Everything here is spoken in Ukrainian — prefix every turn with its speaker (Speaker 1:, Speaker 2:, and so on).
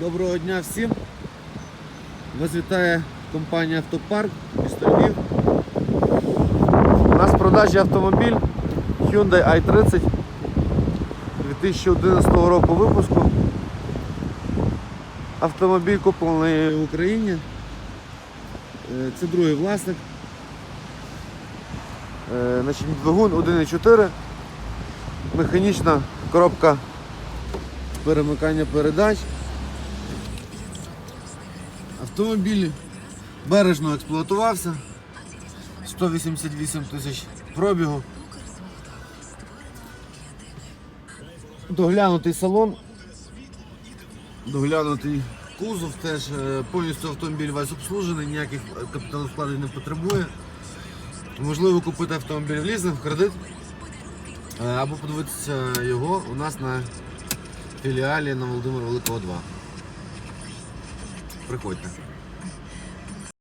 Speaker 1: Доброго дня всім. Вас вітає компанія Автопарк місто Львів. У нас в продажі автомобіль Hyundai i30 2011 року випуску. Автомобіль куплений в Україні. Е, Це другий власник. Е, Значить, двигун 1.4. Механічна коробка перемикання передач. Автомобіль бережно експлуатувався. 188 тисяч пробігу. Доглянутий салон. Доглянутий кузов теж е, повністю автомобіль весь обслужений, ніяких капіталовкладень не потребує. Можливо купити автомобіль в лізинг, в кредит е, або подивитися його у нас на філіалі на Володимира Великого 2. Приходьте.